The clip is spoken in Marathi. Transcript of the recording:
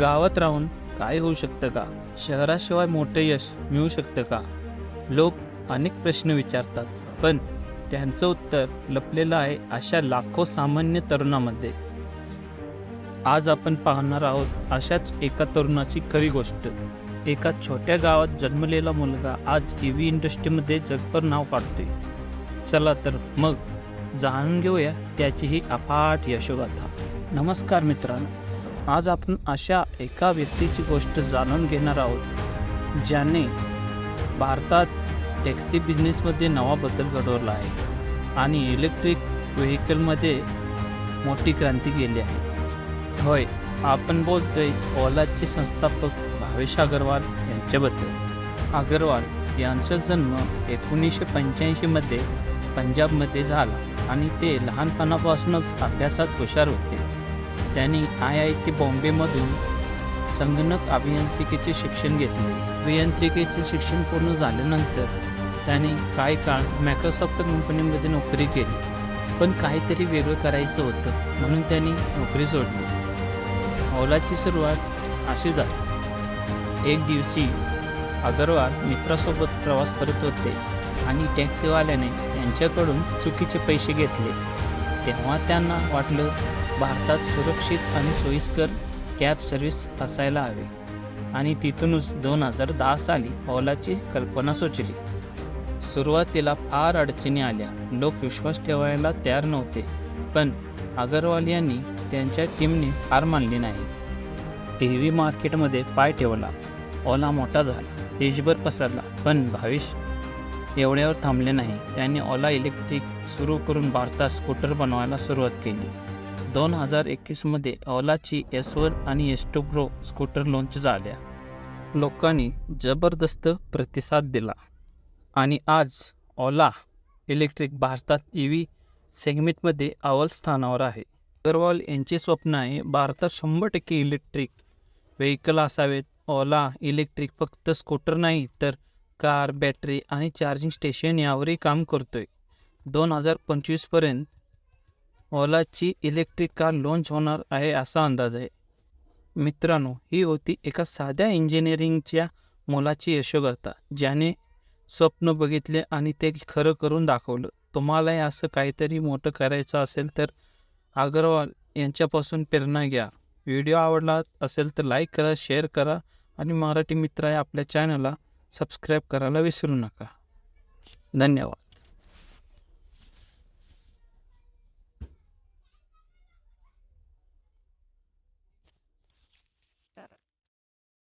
गावात राहून काय होऊ शकतं का? शहराशिवाय मोठं यश मिळू शकतं का? लोक अनेक प्रश्न विचारतात पण त्यांचं उत्तर लपलेलं आहे अशा लाखो सामान्य तरुणामध्ये. आज आपण पाहणार आहोत अशाच एका तरुणाची खरी गोष्ट. एका छोट्या गावात जन्मलेला मुलगा आज ई व्ही इंडस्ट्रीमध्ये जगभर नाव काढतोय. चला तर मग जाणून घेऊया त्याची ही अफाट यशोगाथा. नमस्कार मित्रांनो. आज आपण अशा एका व्यक्तीची गोष्ट जाणून घेणार आहोत ज्याने भारतात टॅक्सी बिझनेसमध्ये नवा बदल घडवला आहे आणि इलेक्ट्रिक व्हेकलमध्ये मोठी क्रांती केली आहे. होय आपण बोलतोय ओलाचे संस्थापक भावेश अगरवाल यांच्याबद्दल. अगरवाल यांचा जन्म एकोणीसशे पंच्याऐंशीमध्ये पंजाबमध्ये झाला आणि ते लहानपणापासूनच अभ्यासात हुशार होते. त्यांनी आय आय टी बॉम्बेमधून संगणक अभियांत्रिकेचे शिक्षण घेतले. अभियांत्रिकेचे शिक्षण पूर्ण झाल्यानंतर त्यांनी काही काळ मायक्रोसॉफ्ट कंपनीमध्ये नोकरी केली. पण काहीतरी वेगळं करायचं होतं म्हणून त्यांनी नोकरी सोडली. ओलाची सुरुवात अशी झाली. एक दिवशी अगरवाल मित्रासोबत प्रवास करत होते आणि टॅक्सीवाल्याने त्यांच्याकडून चुकीचे पैसे घेतले. तेव्हा त्यांना वाटलं भारतात सुरक्षित आणि सोयीस्कर कॅब सर्व्हिस असायला हवी. आणि तिथूनच दोन हजार दहा साली ओलाची कल्पना सुचली. सुरुवातीला फार अडचणी आल्या. लोक विश्वास ठेवायला तयार नव्हते. पण अगरवाल यांनी त्यांच्या टीमने हार मानली नाही. टी व्ही मार्केटमध्ये पाय ठेवला. ओला मोठा झाला. देशभर पसरला. पण भाविश एवढ्यावर थांबले नाही. त्यांनी ओला इलेक्ट्रिक सुरू करून भारतात स्कूटर बनवायला सुरुवात केली. दोन हजार एकवीसमध्ये ओलाची एस वन आणि S two pro scooter launch झाल्या. लोकांनी जबरदस्त प्रतिसाद दिला. आणि आज ओला इलेक्ट्रिक भारतात ई व्ही सेगमेंटमध्ये अव्वल स्थानावर आहे. अग्रवाल यांचे स्वप्न आहे भारतात शंभर टक्के इलेक्ट्रिक व्हेकल असावेत. ओला इलेक्ट्रिक फक्त स्कूटर नाही तर कार बॅटरी आणि चार्जिंग स्टेशन यावरही काम करतोय. दोन हजार पंचवीसपर्यंत ओलाची इलेक्ट्रिक कार लॉन्च होणार आहे असा अंदाज आहे. मित्रांनो ही होती एका साध्या इंजिनिअरिंगच्या मुलाची यशोगाथा ज्याने स्वप्न बघितले आणि ते खरं करून दाखवलं. तुम्हालाही असं काहीतरी मोठं करायचं असेल तर अग्रवाल यांच्यापासून प्रेरणा घ्या. व्हिडिओ आवडला असेल तर लाईक करा शेअर करा आणि मराठी मित्र या आपल्या चॅनलला सबस्क्राईब करायला विसरू नका. धन्यवाद.